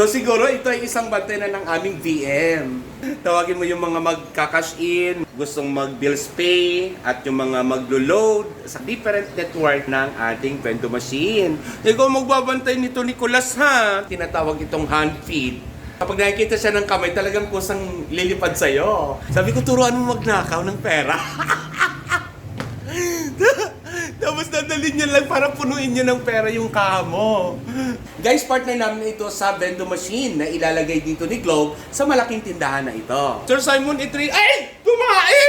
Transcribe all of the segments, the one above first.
So siguro ito ay isang bantay na ng aming VM. Tawagin mo yung mga magka-cash in, gustong mag-bills pay, at yung mga maglo-load sa different network ng ating Vendo machine. Ikaw magbabantay nito, Nicolas, ha? Tinatawag itong hand feed. Kapag nakikita siya ng kamay, talagang kusang lilipad sa'yo. Sabi ko, turuan mo magnakaw ng pera. Tapos dadalhin niya lang para punuin niya ng pera yung kaha mo. Guys, partner namin ito sa Vendo Machine na ilalagay dito ni Globe sa malaking tindahan na ito. Sir Simon Itri, ay! Tumae!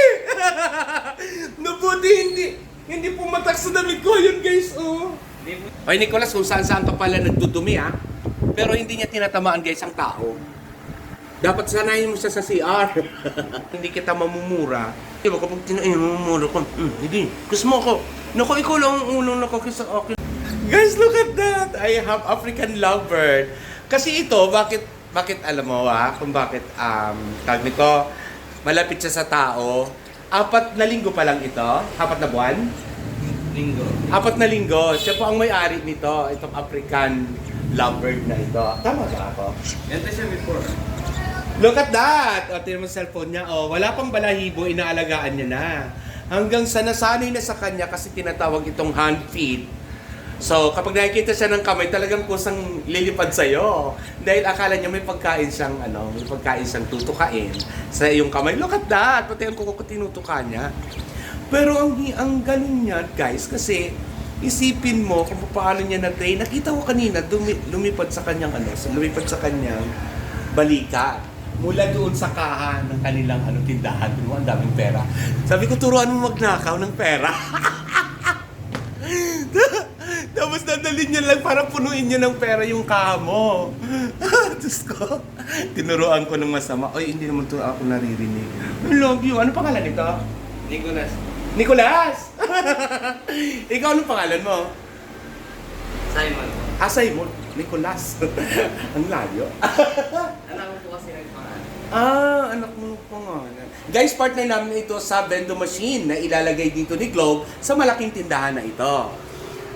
Nabuti hindi, hindi pumatak sa damit ko yun guys, oh. Ay, Nicolas, kung saan saan pa pala nagdudumi, ha? Pero hindi niya tinatamaan guys ang tao. Dapat sanayin mo siya sa CR. hindi kita mamumura. Di ba kapag tinayin mo mamumura ko, hmm, hindi, gusto mo ako. Naku, ikaw lang ang unang nakakisa akin. Guys, look at that! I have African lovebird. Kasi ito, bakit, bakit alam mo ha, kung bakit, um, tag nito, malapit siya sa tao. Apat na linggo pa lang ito, apat na buwan. Linggo. Apat na linggo, siya po ang may-ari nito, itong African lovebird na ito. Tama ba ako? Ganito siya before. Look at that! O, tingnan mo sa cellphone niya. O, wala pang balahibo, inaalagaan niya na. Hanggang sa nasanay na sa kanya kasi tinatawag itong hand feed. So, kapag nakikita siya ng kamay, talagang kusang lilipad sa'yo. Dahil akala niya may pagkain siyang, ano, may pagkain siyang tutukain sa iyong kamay. Look at that! Pati ang kuko tinutuka niya. Pero ang, ang galing niya, guys, kasi isipin mo kung paano niya na-train. Nakita ko kanina, dumi, lumipad sa kanyang, ano, lumipad sa kanyang balikat mula doon sa kaha ng kanilang ano, tindahan. Ano, ang daming pera. Sabi ko, turuan mo magnakaw ng pera. Tapos dadalhin niya lang para punuin niya ng pera yung kaha mo. Diyos ko, tinuruan ko ng masama. Ay, hindi naman to ako naririnig. I love you. Ano pangalan nito? Nicolas. Nicolas! Ikaw, anong pangalan mo? Simon. Asay mo, Nicolas. Ang layo. Anak ko po kasi nagpangalan. Ah, anak mo pangalan. Guys, partner namin ito sa Vendo Machine na ilalagay dito ni Globe sa malaking tindahan na ito.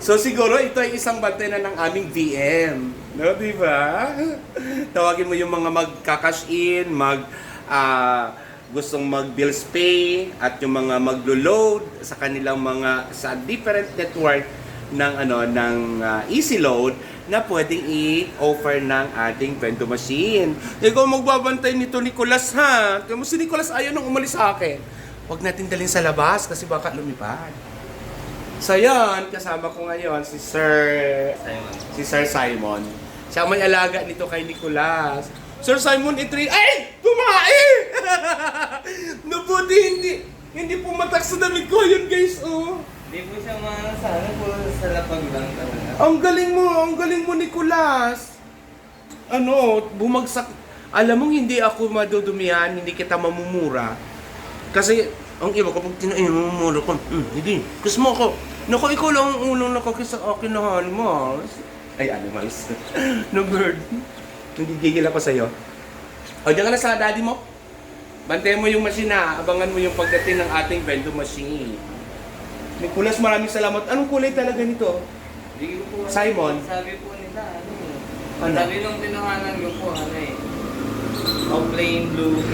So siguro ito ay isang bantay na ng aming VM. No, di ba? Tawagin mo yung mga magka-cash in, mag ah, gustong mag-bills pay at yung mga maglo-load sa kanilang mga sa different network ng ano ng ah, Easy Load na pwedeng i-offer ng ating Vendo machine. Ikaw magbabantay nito, Nicolas, ha? Kaya mo si Nicolas ayaw nang umalis sa akin. Huwag natin dalhin sa labas kasi baka lumipad. So yan, kasama ko ngayon si Sir Simon. si Sir Simon. Siya ang may alaga nito kay Nicolas. Sir Simon Itri, ay! Tumae! Nabuti hindi, hindi pumatak sa damit ko yun guys, oh. Hindi po siya mga sa ano po sa lapag lang talaga. Ang galing mo, ang galing mo Nicolas. Ano, bumagsak. Alam mong hindi ako madudumihan, hindi kita mamumura. Kasi, ang iba kapag tinayin mo, mamumura ko, hmm, hindi, gusto mo ako. Naku, ikaw lang ang unang nakakisa akin na animals. Ay, animals. no bird. Nagigigil ako sa'yo. O, diyan ka na sa daddy mo. Bantayan mo yung machine na, abangan mo yung pagdating ng ating vendo machine. Nicolas, maraming salamat. Anong kulay talaga nito? Hindi ko po Simon. Sabi po nila ano eh. Ano? Sabi nung tinuhanan ko po ano eh. O plain blue.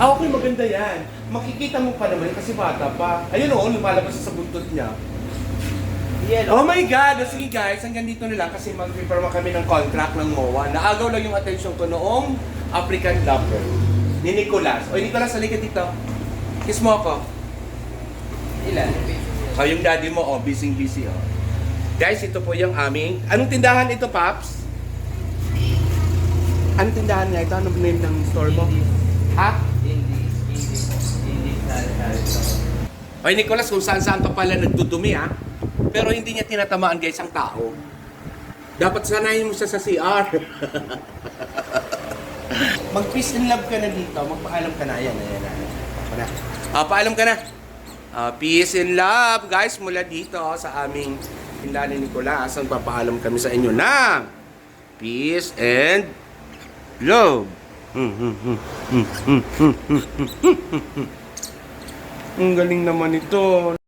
Ah, okay, maganda yan. Makikita mo pa naman kasi bata pa. Ayun oo, lumalabas siya sa buntot niya. Oh Yellow. my God! Sige guys, hanggang dito na lang kasi mag-prepare kami ng contract ng MOA. Naagaw lang yung attention ko noong African Lover ni Nicolas. O Nicolas, halika dito. Kiss mo ako. Ilan? O yung daddy mo, oh, busy-busy oh. Guys, ito po yung aming... Anong tindahan ito, Paps? Anong tindahan niya ito? Anong name ng store mo? Ha? Ay, Nicolas, kung saan saan pa pala nagdudumi, ha? Pero hindi niya tinatamaan, guys, ang tao. Dapat sanayin mo siya sa CR. Mag-peace and love ka na dito. Magpaalam ka na. Ayan, ayan, ayan. Ako na. Ah, paalam ka na. Uh, peace and love, guys, mula dito oh, sa aming Pinla ni Nicolas. Ang papaalam kami sa inyo na peace and love. Ang galing naman ito.